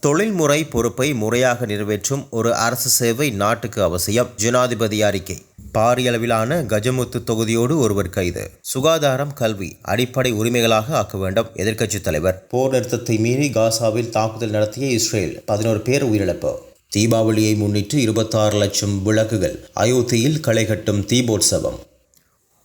தொழில்முறை பொறுப்பை முறையாக நிறைவேற்றும் ஒரு அரசு சேவை நாட்டுக்கு அவசியம். ஜனாதிபதி அறிக்கை. பாரியளவிலான கஜமுத்து தொகுதியோடு ஒருவர் கைது. சுகாதாரம் கல்வி அடிப்படை உரிமைகளாக ஆக்க வேண்டும் எதிர்க்கட்சித் தலைவர். போர் நிறுத்தத்தை மீறி காசாவில் தாக்குதல் நடத்திய இஸ்ரேல். பதினோரு பேர் உயிரிழப்பு. தீபாவளியை முன்னிட்டு இருபத்தாறு லட்சம் விளக்குகள். அயோத்தியில் களை கட்டும் தீபோற்சவம்.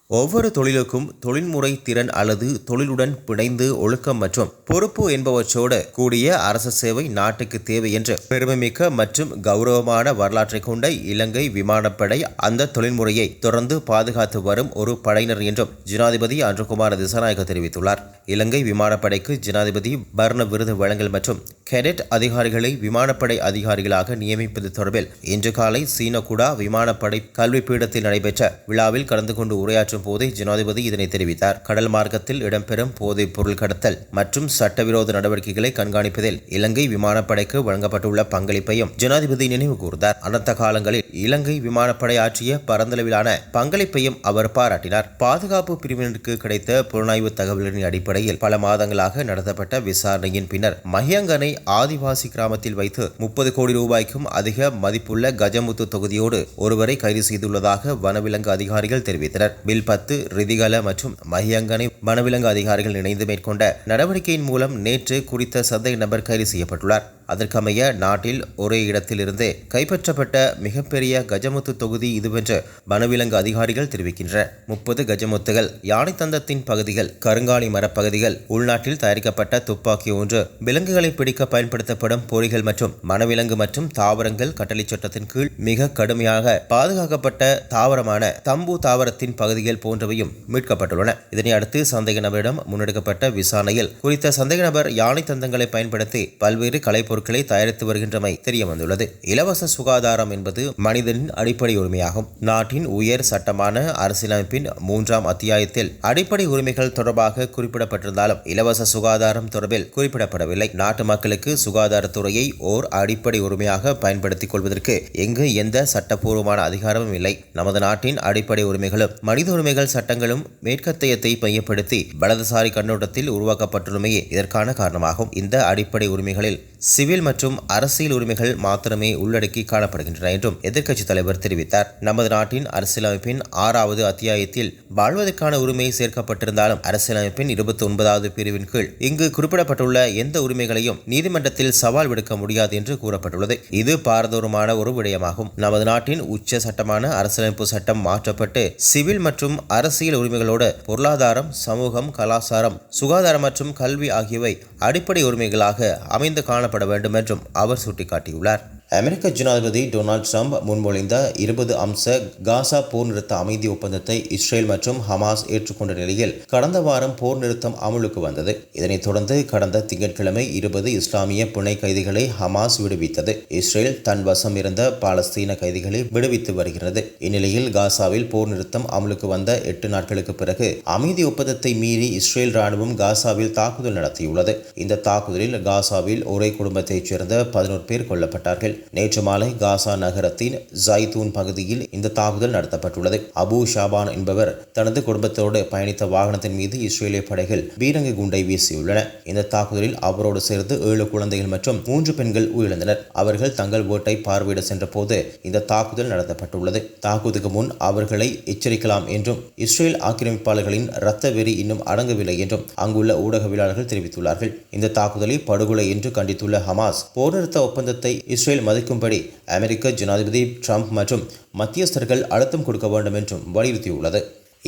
ஒவ்வொரு தொழிலுக்கும் தொழில்முறை திறன் அல்லது தொழிலுடன் பிணைந்து ஒழுக்கம் மற்றும் பொறுப்பு என்பவற்றோடு கூடிய அரசு சேவை நாட்டுக்கு தேவை என்று பெருமைமிக்க மற்றும் கௌரவமான வரலாற்றை கொண்ட இலங்கை விமானப்படை அந்த தொழில்முறையை தொடர்ந்து பாதுகாத்து வரும் ஒரு படையினர் என்றும் ஜனாதிபதி அன்றுகுமார் திசாநாயக தெரிவித்துள்ளார். இலங்கை விமானப்படைக்கு ஜனாதிபதி பர்ண விருது வழங்கல் மற்றும் கெடெட் அதிகாரிகளை விமானப்படை அதிகாரிகளாக நியமிப்பது தொடர்பில் இன்று காலை சீனகுடா விமானப்படை கல்வி பீடத்தில் நடைபெற்ற விழாவில் கலந்து கொண்டு மாற்றும் போதே ஜனாதிபதி இதனை தெரிவித்தார். கடல் மார்க்கத்தில் இடம்பெறும் போதைப் பொருள் கடத்தல் மற்றும் சட்டவிரோத நடவடிக்கைகளை கண்காணிப்பதில் இலங்கை விமானப்படைக்கு வழங்கப்பட்டுள்ள பங்களிப்பையும் ஜனாதிபதி நினைவு கூர்ந்தார். அனந்த காலங்களில் இலங்கை விமானப்படை ஆற்றிய பரந்தளவிலான பங்களிப்பையும் அவர் பாராட்டினார். பாதுகாப்பு பிரிவினருக்கு கிடைத்த புலனாய்வு தகவல்களின் அடிப்படையில் பல மாதங்களாக நடத்தப்பட்ட விசாரணையின் பின்னர் மஹியங்கனை ஆதிவாசி கிராமத்தில் வைத்து முப்பது கோடி ரூபாய்க்கும் அதிக மதிப்புள்ள கஜமுத்து தொகுதியோடு ஒருவரை கைது செய்துள்ளதாக வனவிலங்கு அதிகாரிகள் தெரிவித்தனர். பில் பத்து ரிதிகல மற்றும் மஹியங்கனை வனவிலங்கு அதிகாரிகள் இணைந்து மேற்கொண்ட நடவடிக்கையின் மூலம் நேற்று குறித்த சந்தை நபர் கைது செய்யப்பட்டுள்ளார். அதற்கமைய நாட்டில் ஒரே இடத்திலிருந்து கைப்பற்றப்பட்ட மிகப்பெரிய கஜமுத்து தொகுதி இதுவென்று வனவிலங்கு அதிகாரிகள் தெரிவிக்கின்றனர். முப்பது கஜமுத்துகள் யானை தந்தத்தின் பகுதிகள் கருங்காலி மரப்பகுதிகள் உள்நாட்டில் தயாரிக்கப்பட்ட துப்பாக்கி ஒன்று விலங்குகளை பிடிக்க பயன்படுத்தப்படும் பொறிகள் மற்றும் வனவிலங்கு மற்றும் தாவரங்கள் கட்டளை சட்டத்தின் கீழ் மிக கடுமையாக பாதுகாக்கப்பட்ட தாவரமான தம்பு தாவரத்தின் பகுதிகள் போன்றவையும் மீட்கப்பட்டுள்ளன. இதனை அடுத்து சந்தேக நபரிடம் முன்னெடுக்கப்பட்ட விசாரணையில் குறித்த சந்தேக நபர் யானை தந்தங்களை பயன்படுத்தி பல்வேறு கலைப்பொருள் பொருட்களை தயாரித்து வருகின்றமை தெரிய வந்துள்ளது இலவச சுகாதாரம் என்பது மனிதனின் அடிப்படை உரிமையாகும். நாட்டின் உயர் சட்டமான அரசியலமைப்பின் மூன்றாம் அத்தியாயத்தில் அடிப்படை உரிமைகள் தொடர்பாக குறிப்பிடப்பட்டிருந்தாலும் இலவச சுகாதாரம் தொடர்பில் குறிப்பிடப்படவில்லை. நாட்டு மக்களுக்கு சுகாதாரத்துறையை ஓர் அடிப்படை உரிமையாக பயன்படுத்திக் கொள்வதற்கு எங்கு எந்த சட்டப்பூர்வமான அதிகாரமும் இல்லை. நமது நாட்டின் அடிப்படை உரிமைகளும் மனித உரிமைகள் சட்டங்களும் மேற்கத்தையத்தை மையப்படுத்தி வலதுசாரி கண்ணோட்டத்தில் உருவாக்கப்பட்டுள்ளமையே இதற்கான காரணமாகும். இந்த அடிப்படை உரிமைகளில் சிவில் மற்றும் அரசியல் உரிமைகள் மாத்திரமே உள்ளடக்கி காணப்படுகின்றன என்றும் எதிர்க்கட்சித் தலைவர் தெரிவித்தார். நமது நாட்டின் அரசியலமைப்பின் ஆறாவது அத்தியாயத்தில் வாழ்வதற்கான உரிமை சேர்க்கப்பட்டிருந்தாலும் அரசியலமைப்பின் இருபத்தி ஒன்பதாவது பிரிவின் கீழ் இங்கு குறிப்பிடப்பட்டுள்ள எந்த உரிமைகளையும் நீதிமன்றத்தில் சவால் விடுக்க முடியாது என்று கூறப்பட்டுள்ளது. இது பாரதூரமான ஒரு விடயமாகும். நமது நாட்டின் உச்ச சட்டமான அரசியலமைப்பு சட்டம் மாற்றப்பட்டு சிவில் மற்றும் அரசியல் உரிமைகளோடு பொருளாதாரம் சமூகம் கலாச்சாரம் சுகாதாரம் மற்றும் கல்வி ஆகியவை அடிப்படை உரிமைகளாக அமைந்து காணப்பட வேண்டும் என்றும் அவர் சுட்டிக்காட்டியுள்ளார். அமெரிக்க ஜனாதிபதி டொனால்ட் ட்ரம்ப் முன்மொழிந்த இருபது அம்ச காசா போர் நிறுத்த அமைதி ஒப்பந்தத்தை இஸ்ரேல் மற்றும் ஹமாஸ் ஏற்றுக்கொண்ட நிலையில் கடந்த வாரம் போர் நிறுத்தம் அமலுக்கு வந்தது. இதனைத் தொடர்ந்து கடந்த திங்கட்கிழமை இருபது இஸ்லாமிய புனை கைதிகளை ஹமாஸ் விடுவித்தது. இஸ்ரேல் தன் வசம் இருந்த பாலஸ்தீன கைதிகளை விடுவித்து வருகிறது. இந்நிலையில் காசாவில் போர் நிறுத்தம் அமலுக்கு வந்த எட்டு நாட்களுக்கு பிறகு அமைதி ஒப்பந்தத்தை மீறி இஸ்ரேல் ராணுவம் காசாவில் தாக்குதல் நடத்தியுள்ளது. இந்த தாக்குதலில் காசாவில் ஒரே குடும்பத்தைச் சேர்ந்த பதினோரு பேர் கொல்லப்பட்டார்கள். நேற்று மாலை காசா நகரத்தின் ஜைதூன் பகுதியில் இந்த தாக்குதல் நடத்தப்பட்டுள்ளது. அபு ஷாபான் என்பவர் தனது குடும்பத்தோடு பயணித்த வாகனத்தின் மீது இஸ்ரேலிய படைகள் பீரங்கி குண்டை வீசியுள்ளன. இந்த தாக்குதலில் அவரோடு சேர்ந்து ஏழு குழந்தைகள் மற்றும் மூன்று பெண்கள் உயிரிழந்தனர். அவர்கள் தங்கள் வீட்டை பார்வையிட சென்ற போது இந்த தாக்குதல் நடத்தப்பட்டுள்ளது. தாக்குதலுக்கு முன் அவர்களை எச்சரிக்கலாம் என்றும் இஸ்ரேல் ஆக்கிரமிப்பாளர்களின் இரத்த வெறி இன்னும் அடங்கவில்லை என்றும் அங்குள்ள ஊடகவியலாளர்கள் தெரிவித்துள்ளார்கள். இந்த தாக்குதலை படுகொலை என்று கண்டித்துள்ள ஹமாஸ் போர் நிறுத்த ஒப்பந்தத்தை இஸ்ரேல் மதிக்கும்படி அமெரிக்க ஜனாதிபதி ட்ரம்ப் மற்றும் மத்தியஸ்தர்கள் அழுத்தம் கொடுக்க வேண்டும் என்றும் வலியுறுத்தியுள்ளது.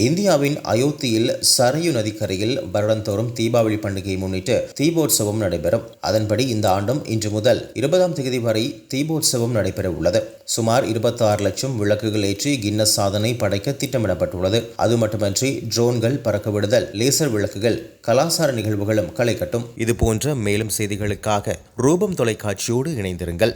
இந்தியாவின் அயோத்தியில் சரையு நதிக்கரையில் வருடந்தோறும் தீபாவளி பண்டிகையை முன்னிட்டு தீபோற்சவம் நடைபெறும். அதன்படி இந்த ஆண்டும் இன்று முதல் இருபதாம் தேதி வரை தீபோற்சவம் நடைபெற உள்ளது சுமார் இருபத்தி ஆறு லட்சம் விளக்குகள் ஏற்றி கின்னஸ் சாதனை படைக்க திட்டமிடப்பட்டுள்ளது. அது மட்டுமன்றி ட்ரோன்கள் பறக்க விடுதல் லேசர் விளக்குகள் கலாசார நிகழ்வுகளும் களை கட்டும். இது போன்ற மேலும் செய்திகளுக்காக ரூபம் தொலைக்காட்சியோடு இணைந்திருங்கள்.